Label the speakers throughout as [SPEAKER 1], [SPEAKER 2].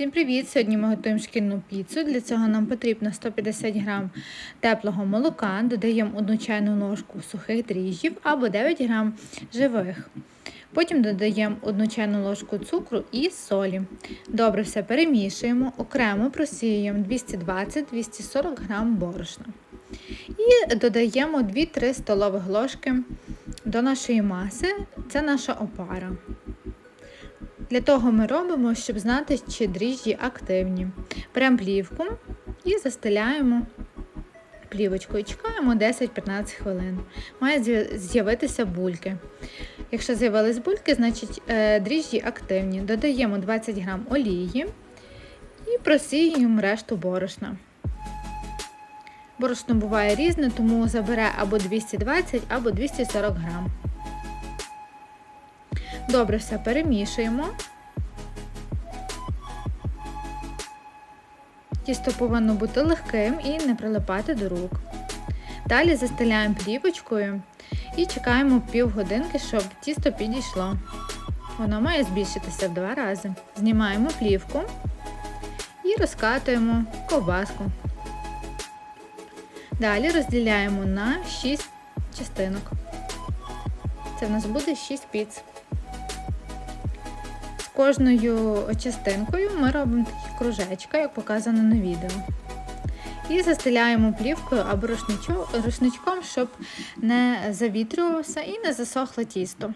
[SPEAKER 1] Всім привіт! Сьогодні ми готуємо шкільну піцу. Для цього нам потрібно 150 г теплого молока, додаємо 1 чайну ложку сухих дріжджів або 9 г живих. Потім додаємо 1 чайну ложку цукру і солі. Добре все перемішуємо, окремо просіюємо 220-240 г борошна. І додаємо 2-3 столових ложки до нашої маси. Це наша опара. Для того ми робимо, щоб знати, чи дріжджі активні. Беремо плівку і застеляємо плівочкою. Чекаємо 10-15 хвилин. Має з'явитися бульки. Якщо з'явились бульки, значить е, дріжджі активні. Додаємо 20 г олії і просіюємо решту борошна. Борошно буває різне, тому забере або 220, або 240 грам. Добре все перемішуємо. Тісто повинно бути легким і не прилипати до рук. Далі застеляємо плівочкою і чекаємо півгодинки, щоб тісто підійшло. Воно має збільшитися в два рази. Знімаємо плівку і розкатуємо ковбаску. Далі розділяємо на 6 частинок. Це в нас буде 6 піц кожною частинкою ми робимо такі кружечка, як показано на відео. І застеляємо плівкою або рушничком, щоб не завітрювався і не засохло тісто.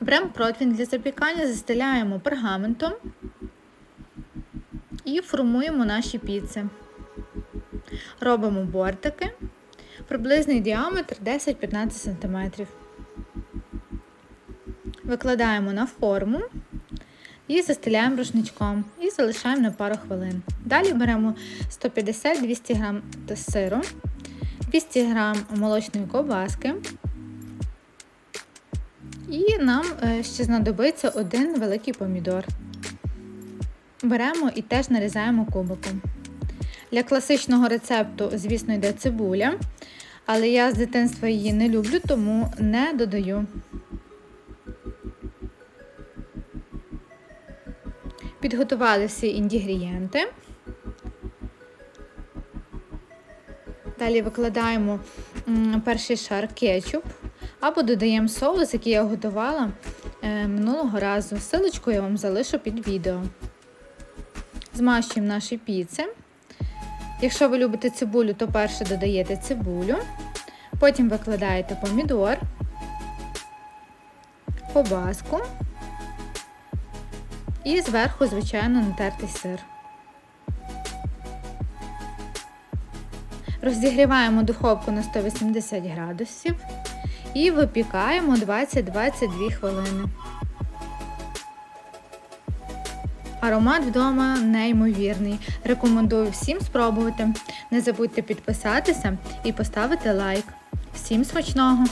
[SPEAKER 1] Беремо противень для запікання, застеляємо пергаментом і формуємо наші піци. Робимо бортики, приблизний діаметр 10-15 см. Викладаємо на форму і застеляємо рушничком і залишаємо на пару хвилин. Далі беремо 150-200 г сиру, 200 г молочної ковбаски. І нам е, ще знадобиться один великий помідор. Беремо і теж нарізаємо кубиком. Для класичного рецепту, звісно, йде цибуля, але я з дитинства її не люблю, тому не додаю. Підготували всі інгредієнти. Далі викладаємо перший шар кетчуп або додаємо соус, який я готувала е, минулого разу. Силочку я вам залишу під відео. Змащуємо наші піци. Якщо ви любите цибулю, то перше додаєте цибулю, потім викладаєте помідор, кобаску. І зверху, звичайно, натертий сир. Розігріваємо духовку на 180 градусів і випікаємо 20-22 хвилини. Аромат вдома неймовірний. Рекомендую всім спробувати. Не забудьте підписатися і поставити лайк. Всім смачного!